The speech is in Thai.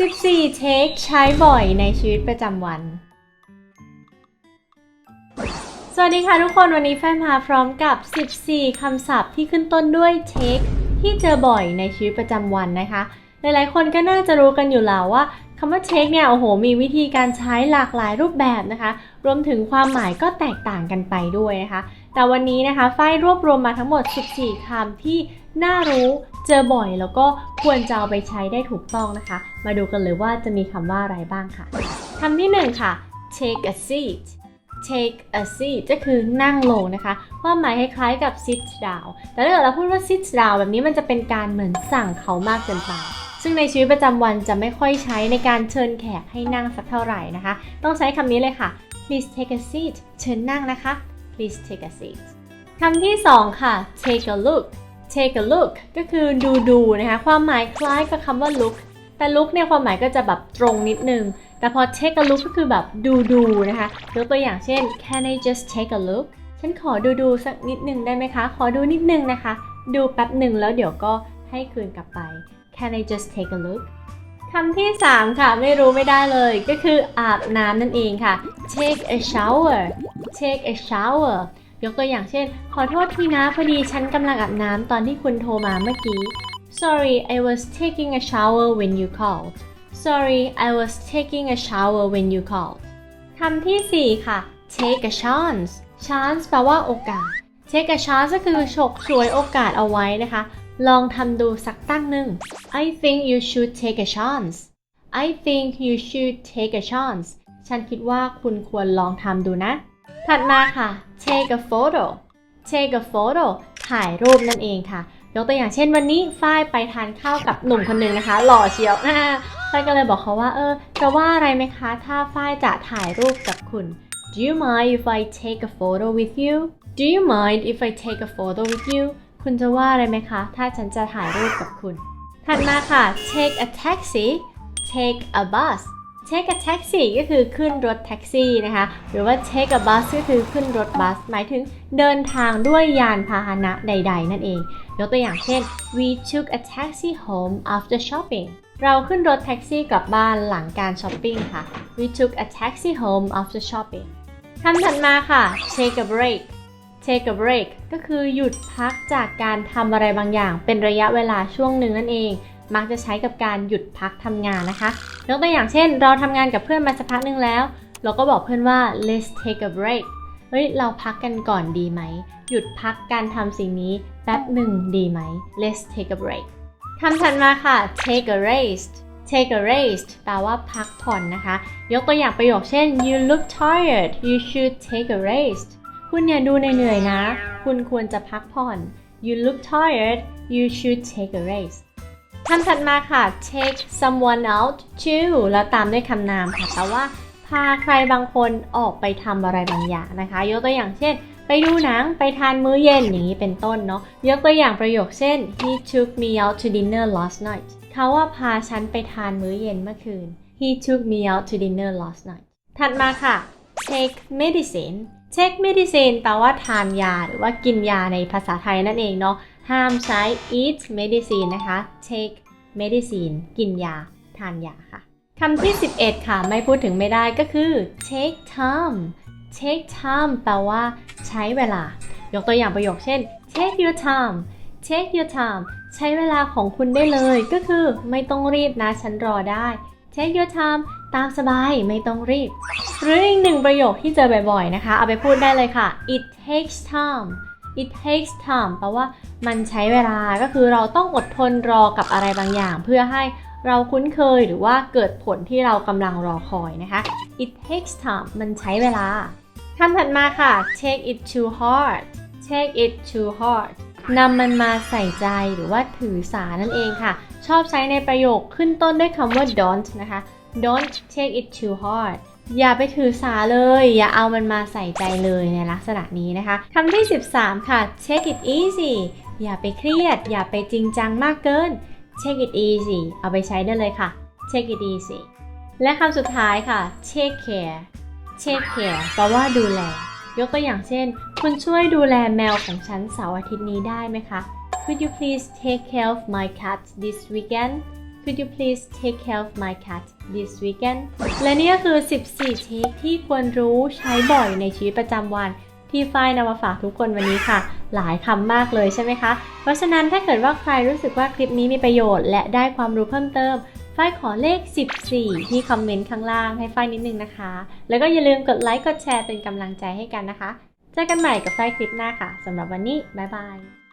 14 take ใช้บ่อยในชีวิตประจำวัน สวัสดีค่ะทุกคนวันนี้แฟนมาพร้อมกับ 14 คำศัพท์ที่ขึ้นต้นด้วย take ที่เจอบ่อยในชีวิตประจำวันนะคะ หลายๆ คนก็น่าจะรู้กันอยู่แล้วว่าคำว่า take เนี่ยโอ้โหมีวิธีการใช้หลากหลายรูปแบบนะคะ รวมถึงความหมายก็แตกต่างกันไปด้วยนะคะ แต่วันนี้นะคะฝ้ายรวบรวมมาทั้งหมด 14 คำที่น่ารู้ เจอบ่อยแล้วก็ควรจะเอาไปใช้ได้ถูกต้องนะคะ มาดูกันเลยว่าจะมีคำว่าอะไรบ้างค่ะคำที่หนึ่งค่ะ take a seat take a seat ก็คือนั่งลงนะคะ ความหมายคล้ายๆกับ sit down แต่ถ้าเกิดเราพูดว่า sit down แบบนี้มันจะเป็นการเหมือนสั่งเขามากเกินไป ซึ่งในชีวิตประจำวันจะไม่ค่อยใช้ในการเชิญแขกให้นั่งสักเท่าไหร่นะคะ ต้องใช้คำนี้เลยค่ะ please take a seat เชิญนั่งนะคะ please take a seat คำที่สองค่ะ take a look take a look ก็คือดูดูนะคะ ความหมายคล้ายกับคำว่า look แต่ look เนี่ยความหมายก็จะแบบตรงนิดนึง แต่พอ take a look ก็คือแบบดูดูนะคะยกตัวอย่างเช่น can I just take a look ฉันขอดูดูสักนิดนึงได้ไหมคะ ขอดูนิดนึงนะคะ ดูแป๊บหนึ่งแล้วเดี๋ยวก็ให้คืนกลับไป can I just take a look คำที่ 3 ค่ะ ไม่รู้ไม่ได้เลยก็คืออาบน้ำนั่นเองค่ะ take a shower take a shower ยกตัวอย่างเช่น ขอโทษทีนะพอดีฉันกำลังอาบน้ำตอนที่คุณโทรมาเมื่อกี้ sorry I was taking a shower when you called sorry I was taking a shower when you called คำที่ 4 ค่ะ take a chance chance แปลว่าโอกาส take a chance ก็คือฉกฉวยโอกาสเอาไว้นะคะ ลองทำดูสักตั้งหนึ่ง I think you should take a chance I think you should take a chance ฉันคิดว่าคุณควรลองทำดูนะ ถัดมาค่ะ take a photo take a photo ถ่ายรูปนั่นเองค่ะ ยกตัวอย่างเช่นวันนี้ฝ้ายไปทานข้าวกับหนุ่มคนหนึ่งนะคะ หล่อเชียวฝ้ายก็เลยบอกเขาว่า เออ จะว่าอะไรไหมคะ ถ้าฝ้ายจะถ่ายรูปกับคุณ Do you mind if I take a photo with you Do you mind if I take a photo with you คุณจะว่าอะไรไหมคะ ถ้าฉันจะถ่ายรูปกับคุณ ถัดมาค่ะ take a taxi take a bus take a taxi ก็คือขึ้นรถแท็กซี่นะคะ หรือว่า take a bus ก็คือขึ้นรถบัส หมายถึงเดินทางด้วยยานพาหนะใด ๆ นั่นเอง ยกตัวอย่างเช่น we took a taxi home after shopping เราขึ้นรถแท็กซี่กลับบ้านหลังการช้อปปิ้งค่ะ we took a taxi home after shopping คำถัดมาค่ะ take a break take a break ก็คือหยุดพักจากการทำอะไรบางอย่าง เป็นระยะเวลาช่วงหนึ่งนั่นเอง มักจะใช้กับการหยุดพักทำงานนะคะยกตัวอย่างเช่น เราทำงานกับเพื่อนมาสักพักหนึ่งแล้ว เราก็บอกเพื่อนว่า let's take a break เฮ้ยเราพักกันก่อนดีไหม หยุดพักการทำสิ่งนี้แป๊บหนึ่งดีไหม let's take a break คำถัดมาค่ะ take a rest take a rest แปลว่าพักผ่อนนะคะ ยกตัวอย่างประโยคเช่น you look tired you should take a rest คุณเนี่ยดูเหนื่อยนะ คุณควรจะพักผ่อน you look tired you should take a rest คำถัดมาค่ะ take someone out to แล้วตามด้วยคำนามค่ะแต่ว่าพาใครบางคนออกไปทำอะไรบางอย่างนะคะ ยกตัวอย่างเช่น ไปดูหนังไปทานมื้อเย็นอย่างนี้เป็นต้นเนาะยกตัวอย่างประโยคเช่น he took me out to dinner last night เขาว่าพาฉันไปทานมื้อเย็นเมื่อคืน he took me out to dinner last night ถัดมาค่ะ take medicine take medicine แปลว่าทานยาหรือว่ากินยาในภาษาไทยนั่นเองเนาะ ห้ามใช้ eat medicine นะคะ take medicine กินยา ทานยาค่ะคำที่ 11 ค่ะ ไม่พูดถึงไม่ได้ก็คือ take time take time แปลว่าใช้เวลา ยกตัวอย่างประโยคเช่น take your time take your time ใช้เวลาของคุณได้เลยก็คือไม่ต้องรีบนะ ฉันรอได้ take your time ตามสบายไม่ต้องรีบ หรืออีกหนึ่งประโยคที่เจอบ่อยๆนะคะ เอาไปพูดได้เลยค่ะ it takes time it takes time แปลว่ามันใช้เวลาก็คือเราต้องอดทนรอกับอะไรบางอย่าง เพื่อให้เราคุ้นเคยหรือว่าเกิดผลที่เรากำลังรอคอยนะคะ it takes time มันใช้เวลาคำถัดมาค่ะ take it too hard take it too hard นำมันมาใส่ใจหรือว่าถือสานั่นเองค่ะ ชอบใช้ในประโยคขึ้นต้นด้วยคำว่า don't นะคะ don't take it too hard อย่าไปถือสาเลย อย่าเอามันมาใส่ใจเลยในลักษณะนี้นะคะคำที่ 13 ค่ะ take it easy อย่าไปเครียด อย่าไปจริงจังมากเกิน take it easy เอาไปใช้ได้เลยค่ะ take it easy และคำสุดท้ายค่ะ take care take care แปลว่าดูแล ยกตัวอย่างเช่น คุณช่วยดูแลแมวของฉันเสาร์อาทิตย์นี้ได้ไหมคะ Could you please take care of my cat this weekend Could you please take care of my cat this weekend และนี่ก็คือ 14 เทคที่ควรรู้ใช้บ่อยในชีวิตประจำวันที่ฝ้ายนำมาฝากทุกคนวันนี้ค่ะ หลายคำมากเลยใช่ไหมคะ เพราะฉะนั้นถ้าเกิดว่าใครรู้สึกว่าคลิปนี้มีประโยชน์และได้ความรู้เพิ่มเติมฝ้ายขอเลข 14 ที่คอมเมนต์ข้างล่างให้ฝ้ายนิดนึงนะคะ แล้วก็อย่าลืมกดไลค์กดแชร์เป็นกำลังใจให้กันนะคะ เจอกันใหม่กับฝ้ายคลิปหน้าค่ะสำหรับวันนี้บ๊ายบาย